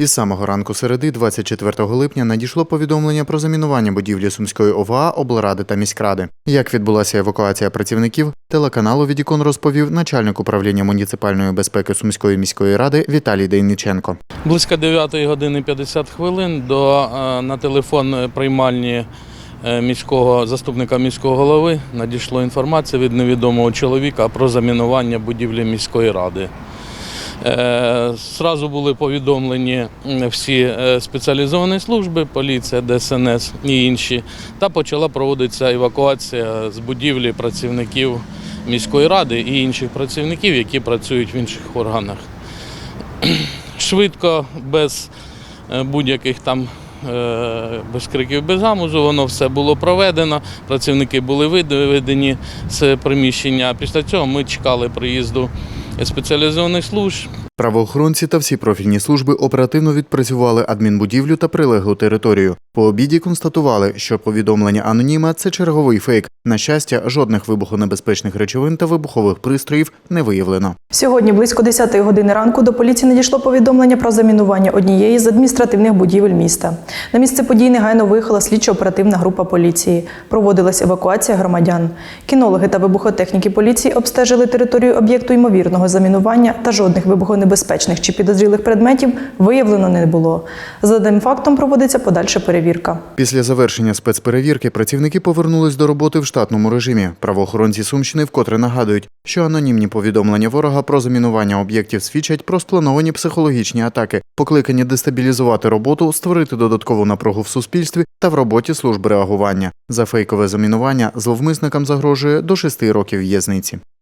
Із самого ранку середи, 24 липня, надійшло повідомлення про замінування будівлі Сумської ОВА, облради та міськради. Як відбулася евакуація працівників, телеканалу «Відікон» розповів начальник управління муніципальної безпеки Сумської міської ради Віталій Дейниченко. Близько 9 години 50 хвилин до, е, на телефон приймальні е, міського заступника міського голови надійшло інформація від невідомого чоловіка про замінування будівлі міської ради. Е, Зразу були повідомлені всі е, спеціалізовані служби, поліція, ДСНС і інші, та почала проводитися евакуація з будівлі працівників міської ради і інших працівників, які працюють в інших органах швидко, без е, будь-яких там без криків, без гамузу, воно все було проведено. Працівники були виведені з приміщення. Після цього ми чекали приїзду спеціалізованих служб. Правоохоронці та всі профільні служби оперативно відпрацювали адмінбудівлю та прилеглу територію. По обіді констатували, що повідомлення аноніма це черговий фейк. На щастя, жодних вибухонебезпечних речовин та вибухових пристроїв не виявлено. Сьогодні близько 10 години ранку до поліції надійшло повідомлення про замінування однієї з адміністративних будівель міста. На місце подій негайно виїхала слідчо-оперативна група поліції. Проводилась евакуація громадян. Кінологи та вибухотехніки поліції обстежили територію об'єкту ймовірного замінування та жодних вибухонебезпечних чи підозрілих предметів виявлено не було. За даним фактом проводиться подальша перевірка. Після завершення спецперевірки працівники повернулись до роботи в штатному режимі. Правоохоронці Сумщини вкотре нагадують, що анонімні повідомлення ворога про замінування об'єктів свідчать про сплановані психологічні атаки, покликані дестабілізувати роботу, створити додаткову напругу в суспільстві та в роботі служб реагування. За фейкове замінування зловмисникам загрожує до шести років в'язниці.